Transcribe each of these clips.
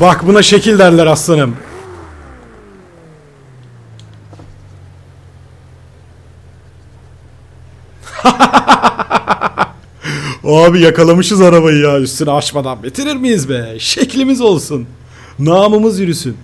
Bak buna şekil derler aslanım. Abi yakalamışız arabayı ya üstünü açmadan bitirir miyiz be? Şeklimiz olsun. Namımız yürüsün.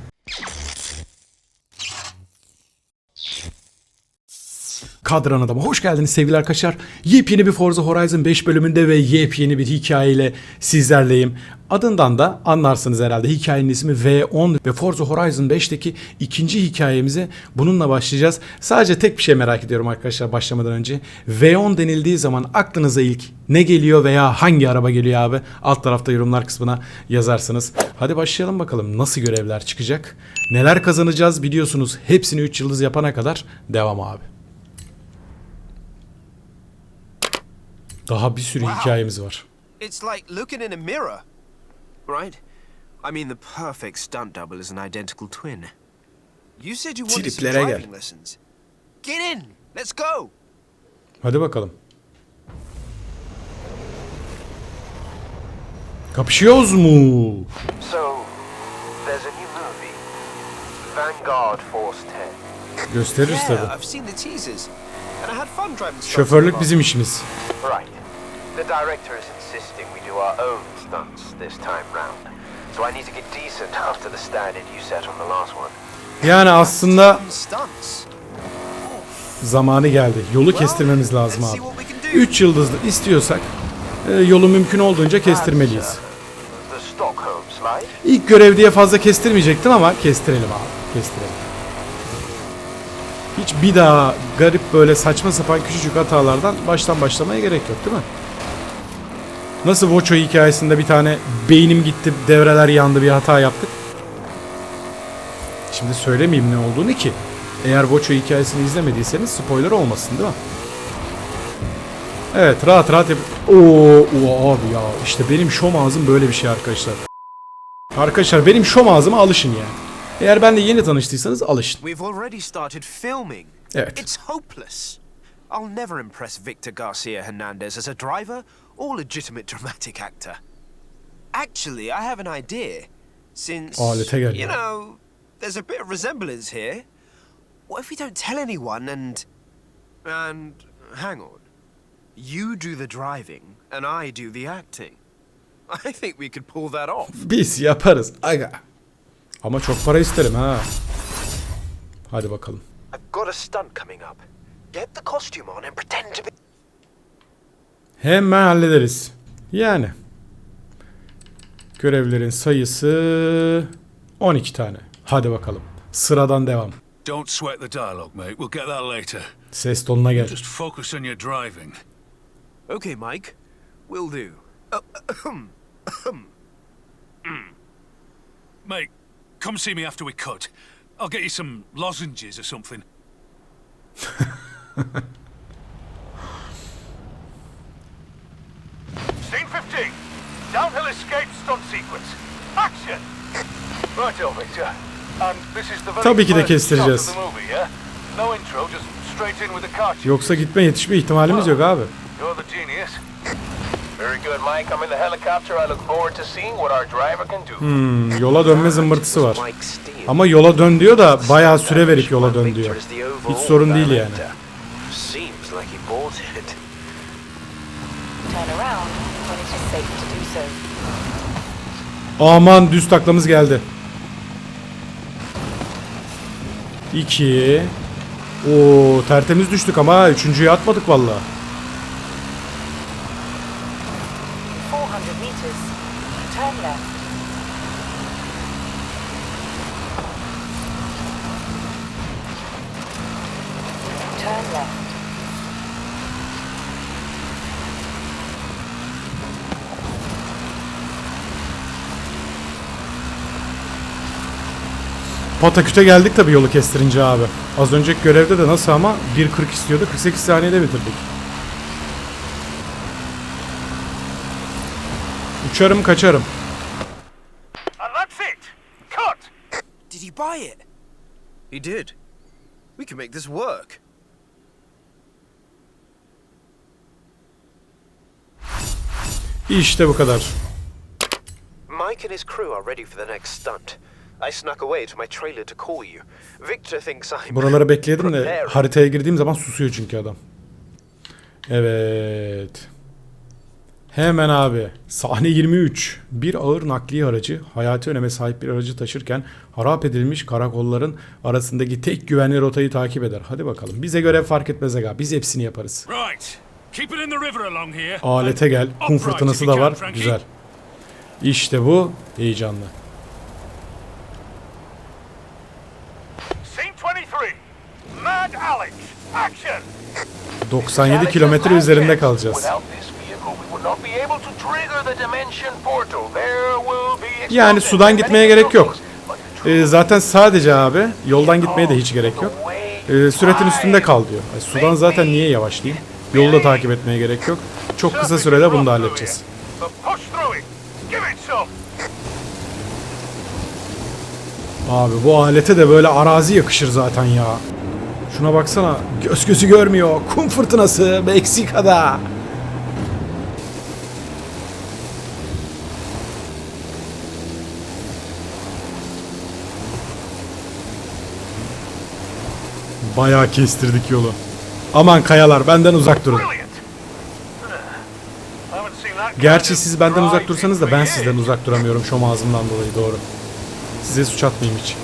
Kadran Adam'a hoş geldiniz sevgili arkadaşlar. Yepyeni bir Forza Horizon 5 bölümünde ve yepyeni bir hikayeyle sizlerleyim. Adından da anlarsınız herhalde hikayenin ismi V10 ve Forza Horizon 5'teki ikinci hikayemize bununla başlayacağız. Sadece tek bir şey merak ediyorum arkadaşlar başlamadan önce. V10 denildiği zaman aklınıza ilk ne geliyor veya hangi araba geliyor abi? Alt tarafta yorumlar kısmına yazarsınız. Hadi başlayalım bakalım nasıl görevler çıkacak? Neler kazanacağız biliyorsunuz hepsini 3 yıldız yapana kadar devam abi. Daha bir sürü hikayemiz var. It's like looking in a mirror. Right? I mean, the perfect stunt double is an identical twin. You said you wanted some driving lessons. Get in! Let's go! Hadi bakalım. Kapışıyoruz mu? So, there's a new movie, Vanguard Force 10. Gösteririz Yeah, tabi. I've seen the teasers. And I had fun driving stunts Şoförlük bizim işimiz. Right. The director is insisting we do our own stunts this time round. So I need to get decent after the standard you set on the last one. Yani aslında zamanı geldi. Yolu kestirmemiz lazım abi. see what we can do. 3 yıldızlı istiyorsak e, yolu mümkün olduğunca kestirmeliyiz. Slide? İlk görev diye fazla kestirmeyecektim ama kestirelim abi. Kestirelim. Hiç bir daha garip böyle saçma sapan küçücük hatalardan baştan başlamaya gerek yok değil mi? Nasıl Vocho hikayesinde bir tane beynim gitti, devreler yandı bir hata yaptık. Şimdi söylemeyeyim ne olduğunu ki. Eğer Vocho hikayesini izlemediyseniz spoiler olmasın değil mi? Evet rahat rahat yap. Oo, oo abi ya işte benim şom ağzım böyle bir şey arkadaşlar. Arkadaşlar benim şom ağzıma alışın yani. Eğer benle yeni tanıştıysanız alışın. Evet. It's hopeless. I'll never impress Victor Garcia Hernandez as a driver or legitimate dramatic actor. Actually, I have an idea. Since, gel you know, there's a bit of resemblance here. What if we don't tell anyone and... And... hang on. You do the driving and I do the acting. I think we could pull that off. Biz yaparız aga. Ama çok para isterim ha. Hadi bakalım. I've got a stunt coming up. Get the costume on and pretend to be. Hemen hallederiz. Yani. Görevlerin sayısı 12 tane. Hadi bakalım. Sıradan devam. Don't sweat the dialogue, mate. We'll get that later. Ses tonuna gel. Just focus on your driving. Okay, Mike. Will do. Mate, come see me after we cut. I'll get you some lozenges or something. Scene 15. Downhill escape stunt sequence. Action! Right, over, Victor. And this is the very Tabii ki de first shot kestireceğiz. of the movie, yeah? No intro, just straight in with the car. Yoksa gitme yetişme ihtimalimiz yok abi. You're the genius. Very good, Mike. I'm in the helicopter. I look forward to seeing what our driver can do. Hmm, yola dönme zımbırtısı var. Ama yola dön diyor da bayağı süre verip yola dön diyor. Hiç sorun değil yani. Seems like he bought it. turn around Aman düz taklamız geldi. 2 Oo tertemiz düştük ama üçüncüye atmadık valla. Pataküte geldik tabii yolu kestirince abi. Az önceki görevde de nasıl ama 1.40 istiyordu 48 saniyede bitirdik. Uçarım kaçarım. And that's it. Cut! Did he buy it? He did. We can make this work. İşte bu kadar. Mike and his crew are ready for the next stunt. I snuck away to my trailer to call you. Victor thinks I'm. Buraları bekledim de haritaya girdiğim zaman susuyor çünkü adam. Evet. Hemen abi. Sahne 23. Bir ağır nakliye aracı hayati öneme sahip bir aracı taşırken harap edilmiş karakolların arasındaki tek güvenli rotayı takip eder. Hadi bakalım. Bize göre fark etmez aga. Biz hepsini yaparız. Right. Keep it in the river along here. Alete gel. Kum fırtınası da var. Güzel. İşte bu heyecanlı. 97 kilometre üzerinde kalacağız. Yani sudan gitmeye gerek yok. E, zaten sadece abi yoldan gitmeye de hiç gerek yok. Ee, e, süratin üstünde kal diyor. E, sudan zaten niye yavaşlayayım? Yolu da takip etmeye gerek yok. Çok kısa sürede bunu da halledeceğiz. Abi bu alete de böyle arazi yakışır zaten ya. Şuna baksana göz gözü görmüyor. Kum fırtınası Meksika'da. Bayağı kestirdik yolu. Aman kayalar benden uzak durun. Gerçi siz benden uzak dursanız da ben sizden uzak duramıyorum şom ağzımdan dolayı doğru. Size suç atmayayım hiç.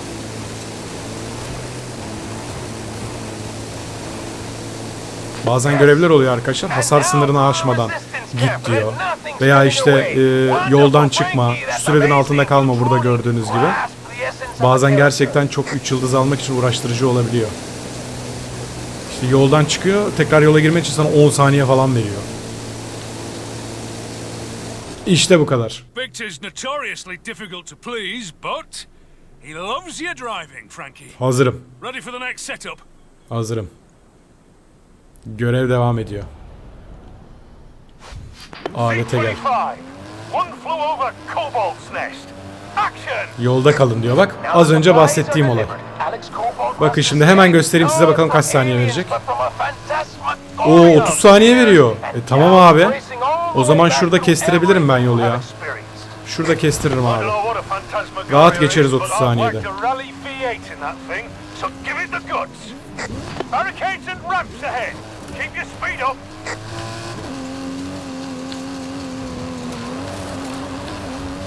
Bazen görevler oluyor arkadaşlar. Hasar sınırını aşmadan git diyor. Veya işte e, yoldan çıkma, şu sürenin altında kalma burada gördüğünüz gibi. Bazen gerçekten çok 3 yıldız almak için uğraştırıcı olabiliyor. İşte yoldan çıkıyor, tekrar yola girmek için sana 10 saniye falan veriyor. İşte bu kadar. Hazırım. Hazırım. Görev devam ediyor. Alete gel. C25. One flew over Cobalt's nest. Action! Yolda kalın diyor bak. Az önce bahsettiğim olay. Bakın şimdi hemen göstereyim size bakalım kaç saniye verecek. Oo 30 saniye veriyor. E tamam abi. O zaman şurada kestirebilirim ben yolu ya. Şurada kestiririm abi. Rahat geçeriz is, 30 but I'd saniyede. Like to rally V8 in that thing, so give it the goods. Barricades and ramps ahead. Keep your speed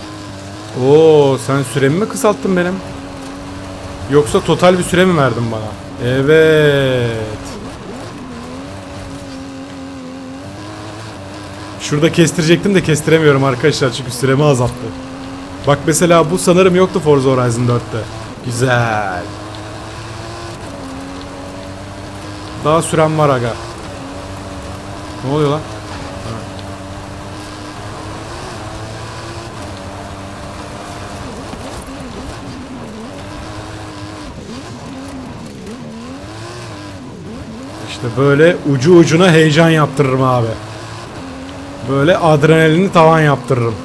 up. Oo sen süremi mi kısalttın benim? Yoksa total bir süre mi verdin bana? Evet. Şurada kestirecektim de kestiremiyorum arkadaşlar çünkü süremi azalttı. Bak mesela bu sanırım yoktu Forza Horizon 4'te. Güzel. Daha süren var aga. Ne oluyor lan? İşte böyle ucu ucuna heyecan yaptırırım abi. Böyle adrenalini tavan yaptırırım.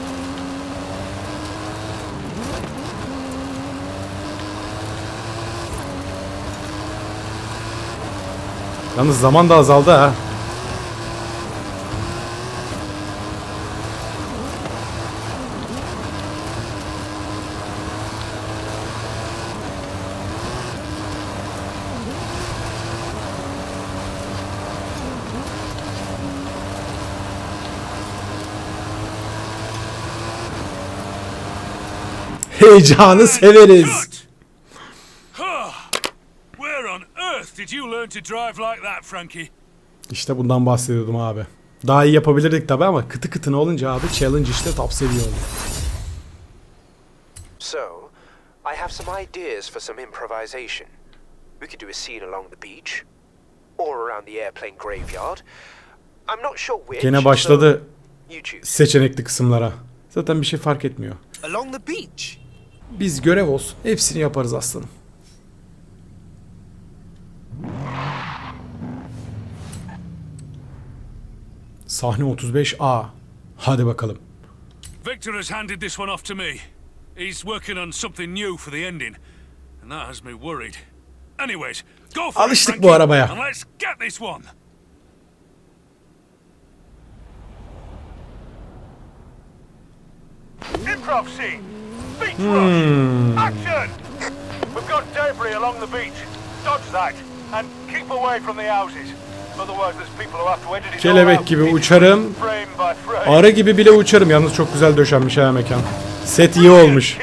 Yalnız zaman da azaldı ha. Heyecanı severiz. Good. Where on earth did you learn to drive like that, Frankie? İşte bundan bahsediyordum abi. Daha iyi yapabilirdik tabi ama kıtı kıtına olunca abi challenge işte top seviye oldu. So, I have some ideas for some improvisation. We could do a scene along the beach, or around the airplane graveyard. I'm not sure which. Gene başladı seçenekli kısımlara. Zaten bir şey fark etmiyor. Along the beach? Biz görev olsun. Hepsini yaparız aslanım. Sahne 35A. Hadi bakalım. Victor has handed this one off to me. He's working on something new for the ending, and that has me worried. Anyways, go for Alıştık it, bu arabaya. and let's get this one. Improv scene. Beach rush. Action! We've got debris along the beach. Dodge that and keep away from the houses. Kelebek gibi uçarım. Arı gibi bile uçarım. Yalnız çok güzel döşenmiş ha mekan. Set iyi olmuş.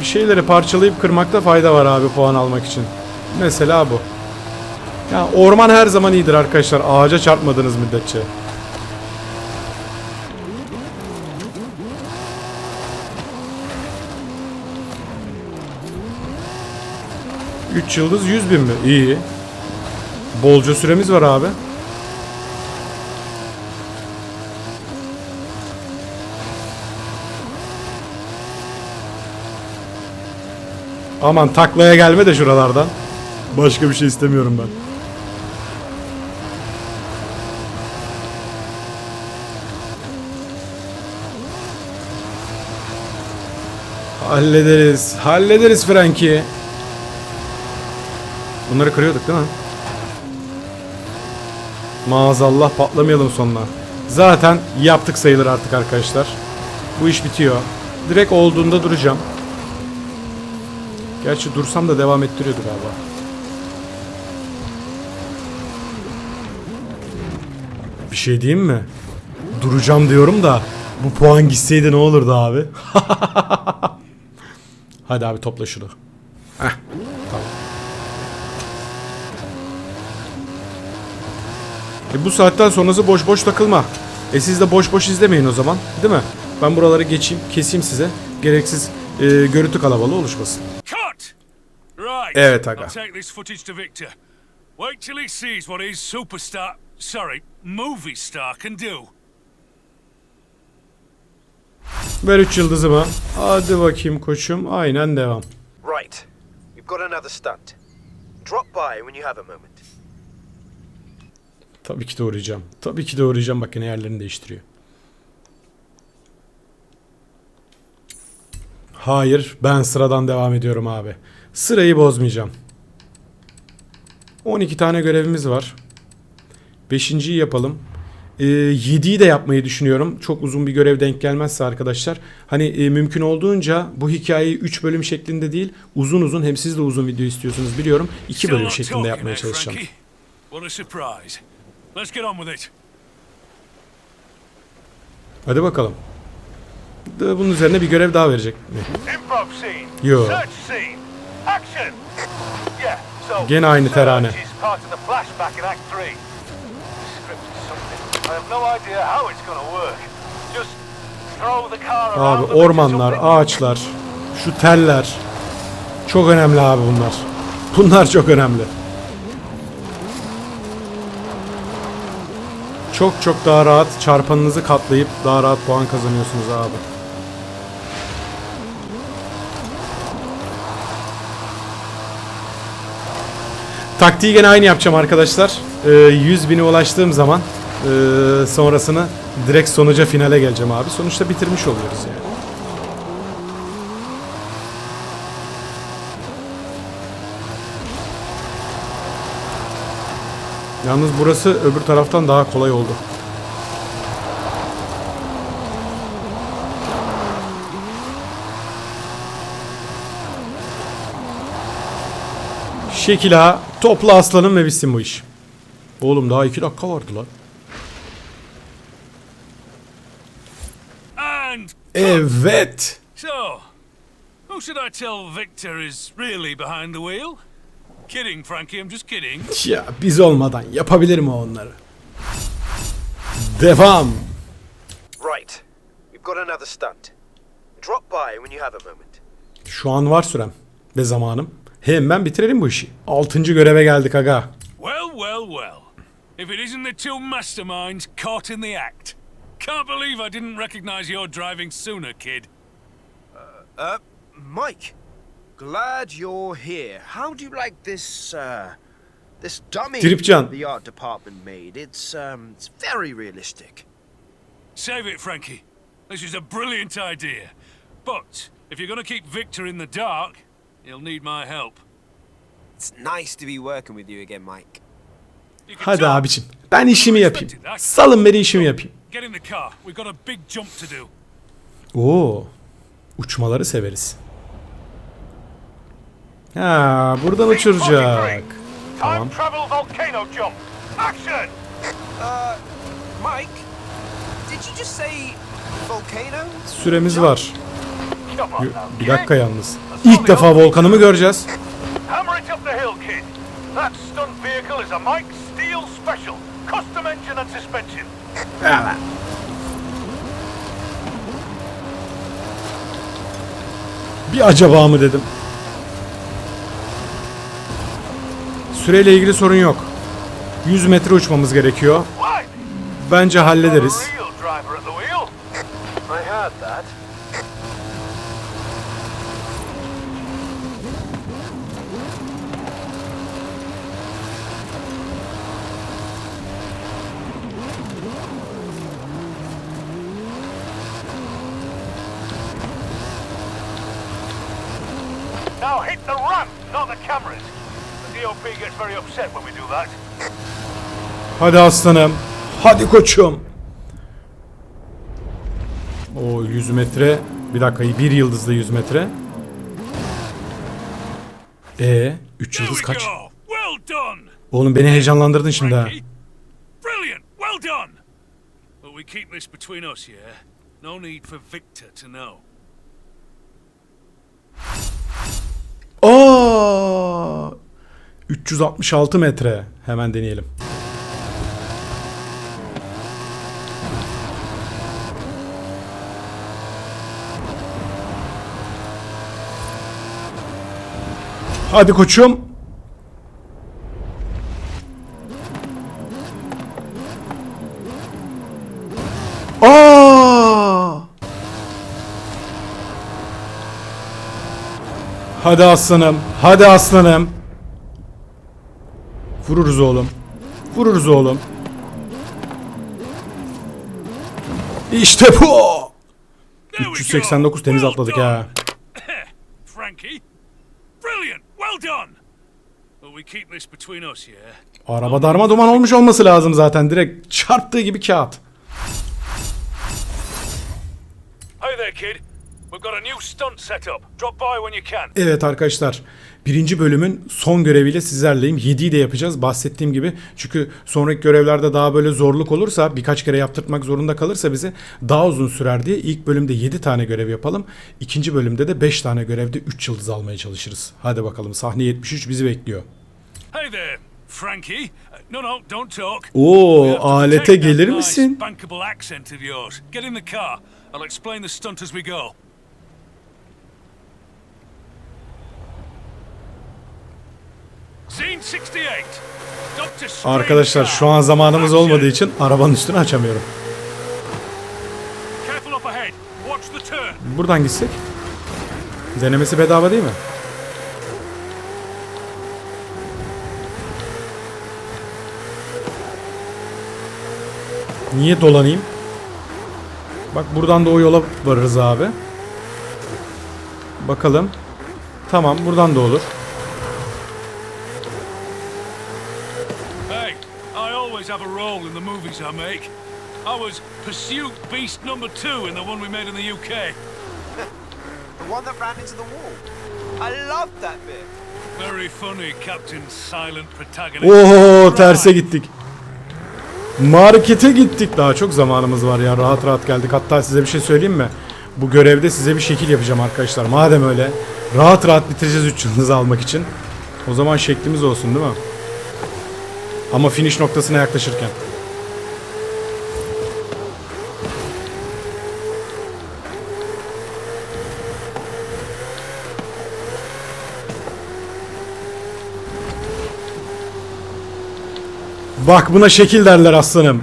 Bir şeyleri parçalayıp kırmakta fayda var abi puan almak için. Mesela bu. Ya orman her zaman iyidir arkadaşlar. Ağaca çarpmadığınız müddetçe. Üç yıldız 100 bin mi? İyi. Bolca süremiz var abi. Aman taklaya gelme de şuralardan. Başka bir şey istemiyorum ben. Hallederiz. Hallederiz Frankie. Bunları kırıyorduk değil mi? Maazallah patlamayalım sonuna. Zaten yaptık sayılır artık arkadaşlar. Bu iş bitiyor. Direkt olduğunda duracağım. Gerçi dursam da devam ettiriyordu galiba. Bir şey diyeyim mi? Duracağım diyorum da bu puan gitseydi ne olurdu abi? Hadi abi topla şunu. Heh, tamam. E bu saatten sonrası boş boş takılma. E siz de boş boş izlemeyin o zaman. Değil mi? Ben buraları geçeyim, keseyim size. Gereksiz e, görüntü kalabalığı oluşmasın. Cut! Right. Evet, aga. I'll take this footage to Victor. Wait till he sees what his superstar, sorry, movie star can do. Ver 3 yıldızımı. Hadi bakayım koçum. Aynen devam. Right. We've got another stunt. Drop by when you have a moment. Tabii ki de uğrayacağım. Tabii ki de uğrayacağım. Bak yine yerlerini değiştiriyor. Hayır. Ben sıradan devam ediyorum abi. Sırayı bozmayacağım. 12 tane görevimiz var. 5.yi yapalım. Ee, 7'yi de yapmayı düşünüyorum. Çok uzun bir görev denk gelmezse arkadaşlar. Hani e, mümkün olduğunca bu hikayeyi 3 bölüm şeklinde değil uzun uzun hem siz de uzun video istiyorsunuz biliyorum. 2 Still bölüm şeklinde yapmaya eh, çalışacağım. Hadi bakalım. Bunun üzerine bir görev daha verecek mi? Yo. Gene aynı terane. Abi ormanlar, ağaçlar, şu teller. Çok önemli abi bunlar. Bunlar çok önemli. Çok çok daha rahat çarpanınızı katlayıp daha rahat puan kazanıyorsunuz abi. Taktiği gene aynı yapacağım arkadaşlar. Ee, 100 bine ulaştığım zaman ee, sonrasını direkt sonuca finale geleceğim abi. Sonuçta bitirmiş oluyoruz yani. Yalnız burası öbür taraftan daha kolay oldu. Şekil ha. Topla aslanım ve bitsin bu iş. Oğlum daha iki dakika vardı lan. Evet. so, who should I tell Victor is really behind the wheel? Kidding, Frankie. I'm just kidding. Ya biz olmadan yapabilir mi onları? Devam. Right. We've got another stunt. Drop by when you have a moment. Şu an var sürem ve zamanım. Hemen bitirelim bu işi. Altıncı göreve geldik aga. Well, well, well. If it isn't the two masterminds caught in the act. Can't believe I didn't recognize your driving sooner, kid. Uh, Mike, glad you're here. How do you like this, uh, this dummy Tripcan. the art department made? It's, um, it's very realistic. Save it, Frankie. This is a brilliant idea. But if you're going to keep Victor in the dark, he'll need my help. It's nice to be working with you again, Mike. You can Hadi abicim. Ben işimi yapayım. Salın beni işimi yapayım. Get in the car. We've got a big jump to do. Oo. Uçmaları severiz. Ha, buradan uçuracak. Tamam. Time travel volcano jump. Action! Uh, Mike, did you just say volcano? Süremiz var. Bir kid. dakika yalnız. İlk defa volkanımı göreceğiz. Suspension. Bir acaba mı dedim. Süreyle ilgili sorun yok. 100 metre uçmamız gerekiyor. Bence hallederiz. real driver at the wheel. I heard that. Now hit the ramp, not the cameras. The DOP gets very upset when we do that. Hadi aslanım. Hadi koçum. O 100 metre. Bir dakika bir yıldızda 100 metre. E 3 There yıldız kaç? Oğlum beni heyecanlandırdın şimdi ha. Brilliant. Well done. But we keep this between us, yeah? No need for Victor to know. Aa! 366 metre. Hemen deneyelim. Hadi koçum. Hadi aslanım. Hadi aslanım. Vururuz oğlum. Vururuz oğlum. İşte bu. There we go. 389 temiz atladık ha. Frankie. Brilliant. Well done. But we keep this between us, yeah? Araba darma duman olmuş olması lazım zaten. Direkt çarptığı gibi kağıt. Hey there, kid. We've got a new stunt set up. Drop by when you can. Evet arkadaşlar. Birinci bölümün son göreviyle sizlerleyim. 7'yi de yapacağız bahsettiğim gibi. Çünkü sonraki görevlerde daha böyle zorluk olursa birkaç kere yaptırtmak zorunda kalırsa bize daha uzun sürer diye ilk bölümde 7 tane görev yapalım. İkinci bölümde de 5 tane görevde 3 yıldız almaya çalışırız. Hadi bakalım sahne 73 bizi bekliyor. Hey there, Frankie. No, no, don't talk. Oo alete gelir misin? Bankable accent of yours. Get in the car. I'll explain the stunt as we go. Arkadaşlar şu an zamanımız olmadığı için arabanın üstünü açamıyorum. Buradan gitsek. Denemesi bedava değil mi? Niye dolanayım? Bak buradan da o yola varırız abi. Bakalım. Tamam buradan da olur. Hey, I always have a role in the movies I make. I was Pursuit Beast number two in the one we made in the UK. The one that ran into the wall. I loved that bit. Very funny, Captain Silent Protagonist. Oo terse gittik. Markete gittik. Daha çok zamanımız var ya. Rahat rahat geldik. Hatta size bir şey söyleyeyim mi? Bu görevde size bir şekil yapacağım arkadaşlar. Madem öyle rahat rahat bitireceğiz 3 yıldız almak için. O zaman şeklimiz olsun değil mi? Ama finish noktasına yaklaşırken. Bak buna şekil derler aslanım.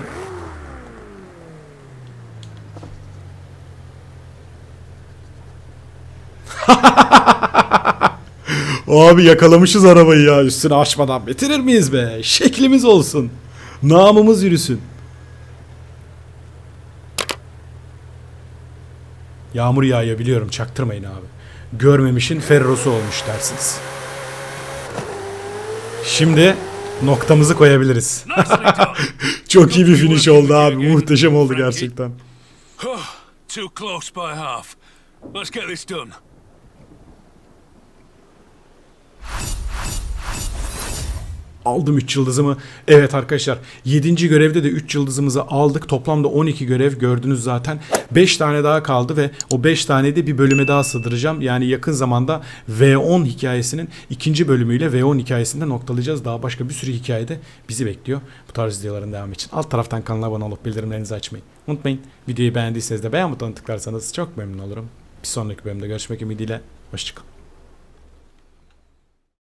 Abi yakalamışız arabayı ya üstünü açmadan bitirir miyiz be? Şeklimiz olsun. Namımız yürüsün. Yağmur yağıyor biliyorum çaktırmayın abi. Görmemişin ferrosu olmuş dersiniz. Şimdi noktamızı koyabiliriz. Çok iyi bir finish oldu abi. Muhteşem oldu gerçekten. Too close by half. Let's get this done. Aldım 3 yıldızımı. Evet arkadaşlar 7. görevde de 3 yıldızımızı aldık. Toplamda 12 görev gördünüz zaten. 5 tane daha kaldı ve o 5 tane de bir bölüme daha sığdıracağım. Yani yakın zamanda V10 hikayesinin ikinci bölümüyle V10 hikayesinde noktalayacağız. Daha başka bir sürü hikayede bizi bekliyor. Bu tarz videoların devamı için. Alt taraftan kanala abone olup bildirimlerinizi açmayı unutmayın. Videoyu beğendiyseniz de beğen butonuna tıklarsanız çok memnun olurum. Bir sonraki bölümde görüşmek ümidiyle. Hoşçakalın.